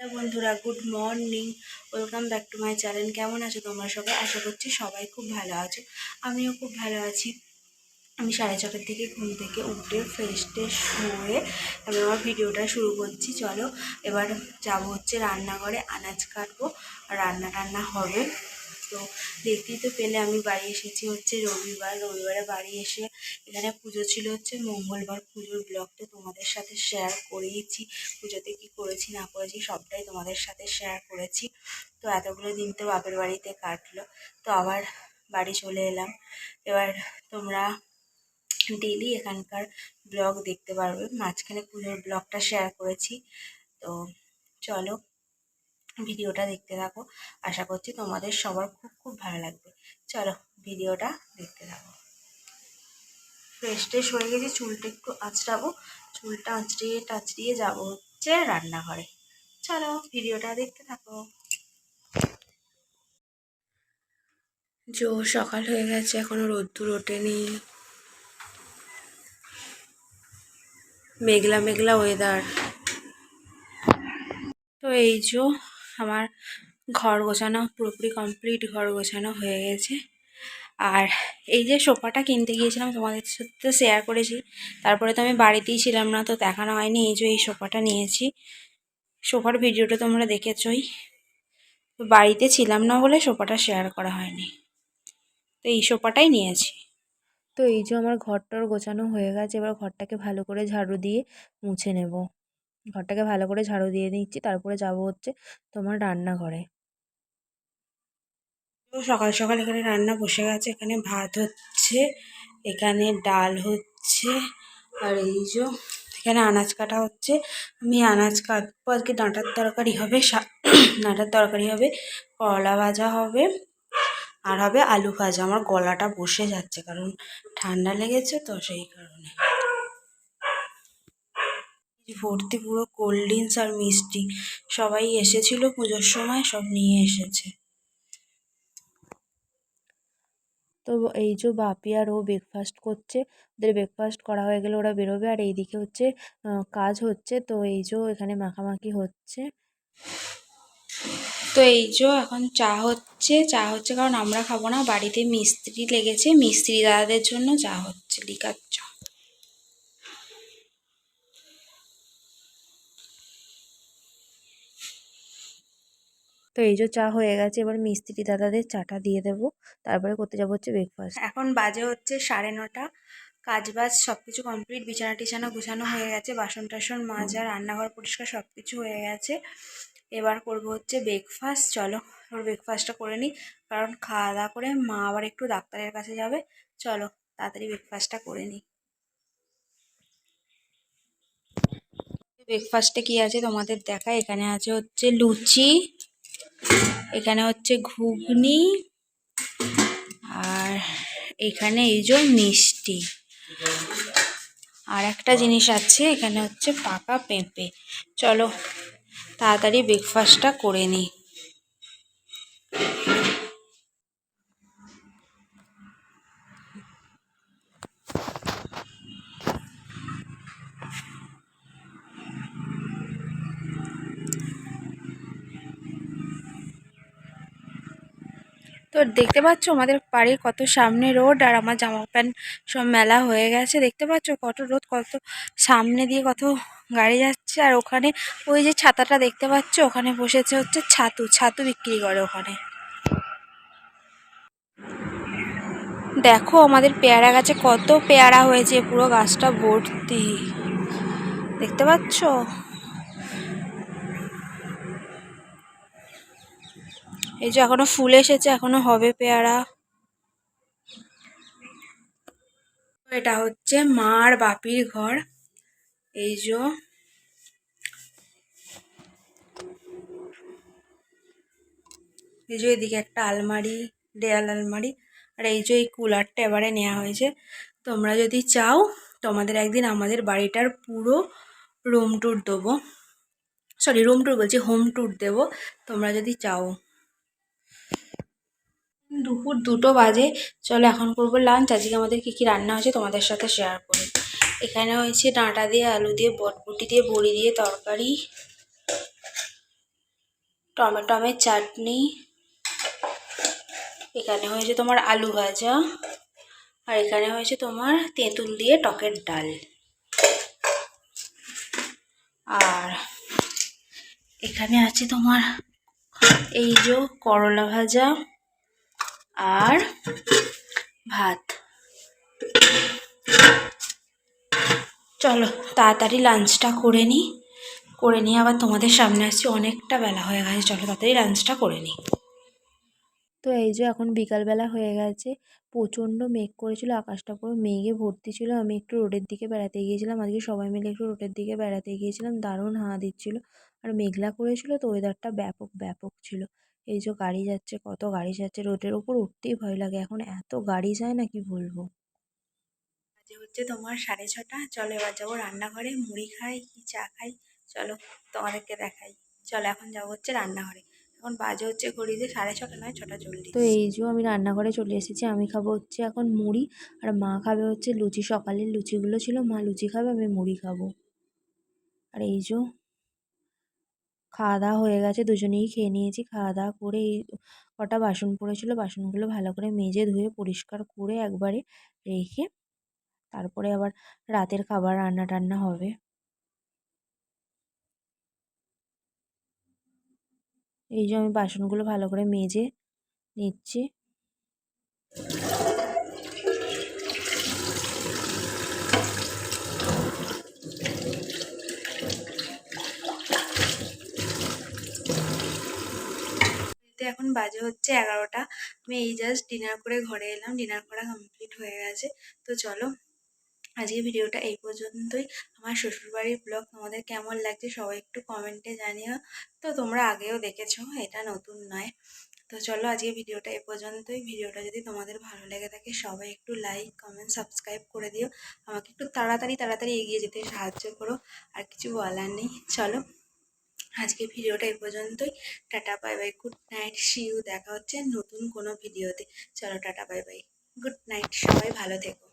Hello বন্ধুরা, good morning. Welcome back to my channel. কেমন আছো তোমরা সবাই? আশা করছি সবাই খুব ভালো আছো। আমিও খুব ভালো আছি। আমি সাড়ে ছটার থেকে ঘুম থেকে উঠে ফ্রেশ ট্রেশ হয়ে আমি আমার ভিডিওটা শুরু করছি। চলো, এবার যাব হচ্ছে রান্নাঘরে। আনাজ কাটবো। রান্না টান্না হবে। তো দেখতেই তো পেলে আমি বাড়ি এসেছি হচ্ছে রবিবার। রবিবারে বাড়ি এসে এখানে পুজো ছিল হচ্ছে মঙ্গলবার পুজোর ব্লগটা তোমাদের সাথে শেয়ার করেইছি। পুজোতে কি করেছি, না করেছি সবটাই তোমাদের সাথে শেয়ার করেছি। তো এতগুলো দিন তো বাপের বাড়িতে কাটলো, তো আবার বাড়ি চলে এলাম। এবার তোমরা ডেলি এখানকার ব্লগ দেখতে পারবে। মাঝখানে পুজোর ব্লগটা শেয়ার করেছি। তো চলো ভিডিওটা দেখতে থাকো। আশা করছি তোমাদের সবার খুব খুব ভালো লাগবে। চলো ভিডিওটা দেখতে থাকো। ফ্রেশ ট্রেশ হয়ে গেছি, চুলটা একটু আঁচড়াবো। চুলটা আঁচড়িয়ে টাচড়িয়ে যাব হচ্ছে রান্নাঘরে। চলো ভিডিওটা দেখতে থাকো। জো সকাল হয়ে গেছে, এখনও রোদ্দুর ওঠেনি। মেঘলা মেঘলা ওয়েদার তো এই যে আমার ঘর গোছানো, পুরোপুরি কমপ্লিট ঘর গোছানো হয়ে গেছে। আর এই যে সোফাটা কিনতে গিয়েছিলাম, তোমাদের সাথে শেয়ার করেছি। তারপরে তো আমি বাড়িতেই ছিলাম না, তো দেখানো হয়নি, এই যে এই সোফাটা নিয়েছি। সোফার ভিডিওটা তোমরা দেখেছই। বাড়িতে ছিলাম না বলে সোফাটা শেয়ার করা হয়নি। তো এই সোফাটাই নিয়েছি। তো এই যে আমার ঘরটার গোছানো হয়ে গেছে, এবার ঘরটাকে ভালো করে ঝাড়ু দিয়ে মুছে নেব। ঘরটাকে ভালো করে ঝাড়ু দিয়ে নিচ্ছি, তারপরে যাব হচ্ছে তোমার রান্নাঘরে। সকাল সকাল এখানে রান্না বসে গেছে, এখানে ভাত হচ্ছে, এখানে ডাল হচ্ছে, আর এই যে এখানে আনাজ কাটা হচ্ছে। আমি আনাজ কাটবো, আজকে ডাঁটার তরকারি হবে ডাঁটার তরকারি হবে, করলা ভাজা হবে, আর হবে আলু ভাজা। আমার গলাটা বসে যাচ্ছে, কারণ ঠান্ডা লেগেছে তো সেই কারণে। ভর্তি পুরো কোল্ড ড্রিঙ্কস আর মিষ্টি। সবাই এসেছিল পুজোর সময় সব নিয়ে এসেছে। তো এই যে বাপি আর ও ব্রেকফাস্ট করছে ওদের ব্রেকফাস্ট করা হয়ে গেলে ওরা বেরোবে। আর এইদিকে হচ্ছে কাজ হচ্ছে। তো এই যে এখানে মাখামাখি হচ্ছে। তো এই যে এখন চা হচ্ছে। চা হচ্ছে কারণ আমরা খাব না বাড়িতে মিস্ত্রি লেগেছে। মিস্ত্রি দাদাদের জন্য চা হচ্ছে লিকার চা। তো এই যে চা হয়ে গেছে, এবার মিস্ত্রি দাদাদের চাটা দিয়ে দেব। তারপরে করতে যাব হচ্ছে ব্রেকফাস্ট এখন বাজে হচ্ছে সাড়ে নটা। কাজ বাজ সব কিছু কমপ্লিট বিছানা টিছানা গুছানো হয়ে গেছে, বাসন টাসন মাজা, রান্নাঘর পরিষ্কার সব কিছু হয়ে গেছে। এবার করব হচ্ছে ব্রেকফাস্ট চলো ওর ব্রেকফাস্টটা করে নিই। কারণ খাওয়া দাওয়া করে মা আবার একটু ডাক্তারের কাছে যাবে। চলো তাড়াতাড়ি ব্রেকফাস্টটা করে নিই। ব্রেকফাস্টে কি আছে তোমাদের দেখা এখানে আছে হচ্ছে লুচি এখানে হচ্ছে ঘুগনি আর এখানে এই যে মিষ্টি। আর একটা জিনিস আছে, এখানে হচ্ছে পাকা পেঁপে। চলো, তাড়াতাড়ি ব্রেকফাস্টটা করে নিই তো দেখতে পাচ্ছ আমাদের বাড়ির কত সামনে রোড আর আমার জামা প্যান্ট সব মেলা হয়ে গেছে। দেখতে পাচ্ছ কত রোদ, কত সামনে দিয়ে কত গাড়ি যাচ্ছে। আর ওখানে ওই যে ছাতাটা দেখতে পাচ্ছ, ওখানে বসেছে হচ্ছে ছাতু ছাতু বিক্রি করে ওখানে। দেখো আমাদের পেয়ারা গাছে কত পেয়ারা হয়েছে, পুরো গাছটা ভর্তি। দেখতে পাচ্ছ? এই যে এখনও ফুল এসেছে, এখনও হবে পেয়ারা। এটা হচ্ছে মার বাপির ঘর। এই যে এই যে এদিকে একটা আলমারি, দেয়াল আলমারি, আর এই যে এই কুলারটা এবারে নেওয়া হয়েছে। তোমরা যদি চাও, তোমাদের একদিন আমাদের বাড়িটার পুরো রুম ট্যুর দেবো। সরি, রুম ট্যুর বলছি, হোম ট্যুর দেবো। তোমরা যদি চাও। দুপুর দুটো বাজে। চলো এখন করব লাঞ্চ আজকে আমাদের কী কী রান্না হয়েছে তোমাদের সাথে শেয়ার করি। এখানে হয়েছে ডাঁটা দিয়ে আলু দিয়ে বটবুটি দিয়ে, বড়ি দিয়ে তরকারি টমেটমের চাটনি। এখানে হয়েছে তোমার আলু ভাজা। আর এখানে হয়েছে তোমার তেঁতুল দিয়ে টকের ডাল। আর এখানে আছে তোমার এই যে করলা ভাজা। আর ভাত। চলো, তাড়াতাড়ি লাঞ্চটা করে নিই করে নিয়ে আবার তোমাদের সামনে আসছি। অনেকটা বেলা হয়ে গেছে। চলো, তাড়াতাড়ি লাঞ্চটা করে নিই তো এই যে এখন বিকালবেলা হয়ে গেছে। প্রচণ্ড মেঘ করেছিল, আকাশটা পুরো মেঘে ভর্তি ছিল। আমি একটু রোডের দিকে বেড়াতে গিয়েছিলাম। আজকে সবাই মিলে একটু রোডের দিকে বেড়াতে গিয়েছিলাম। দারুণ হাঁ দিচ্ছিল। আর মেঘলা করেছিল, তো ওয়েদারটা ব্যাপক ব্যাপক ছিল। এই যে গাড়ি যাচ্ছে কত গাড়ি যাচ্ছে রোডের ওপর উঠতেই ভয় লাগে। এখন এত গাড়ি যায় না কি বলব? আজ হচ্ছে তোমার সাড়ে ছটা। চলো এবার যাব রান্নাঘরে। মুড়ি খাই কি চা খাই? চলো তোমাদেরকে দেখাই। চলো এখন যাব হচ্ছে রান্নাঘরে। এখন বাজে হচ্ছে ঘড়িতে সাড়ে ছটা নয় ছটা চল্লিশ। তো এই যে আমি রান্নাঘরে চলে এসেছি। আমি খাব হচ্ছে এখন মুড়ি আর মা খাবে হচ্ছে লুচি। সকালের লুচিগুলো ছিল মা লুচি খাবে আমি মুড়ি খাব। আর এই যে খাওয়া দাওয়া হয়ে গেছে, দুজনেই খেয়ে নিয়েছি। খাওয়া দাওয়া করে এই কটা বাসন পড়েছিল, বাসনগুলো ভালো করে মেজে, ধুয়ে, পরিষ্কার করে একবারে রেখে তারপরে আবার রাতের খাবার রান্না টান্না হবে। এই যে আমি বাসনগুলো ভালো করে মেজে নিচ্ছি তো এখন বাজে হচ্ছে এগারোটা। আমি এই জাস্ট ডিনার করে ঘরে এলাম। ডিনার করা কমপ্লিট হয়ে গেছে। তো চলো আজকে ভিডিওটা এই পর্যন্তই। আমার শ্বশুরবাড়ির ব্লগ তোমাদের কেমন লাগছে সবাই একটু কমেন্টে জানিও। তো তোমরা আগেও দেখেছ, এটা নতুন নয়। তো চলো আজকে ভিডিওটা এ পর্যন্তই। ভিডিওটা যদি তোমাদের ভালো লেগে থাকে, সবাই একটু লাইক কমেন্ট সাবস্ক্রাইব করে দিও। আমাকে একটু তাড়াতাড়ি তাড়াতাড়ি এগিয়ে যেতে সাহায্য করো। আর কিছু বলার নেই। চলো। আজকে ভিডিওটা এই পর্যন্তই। Tata, bye bye, good night sure দেখা হচ্ছে নতুন কোনো ভিডিওতে। চলো, tata, bye bye, good night, সবাই ভালো থেকো।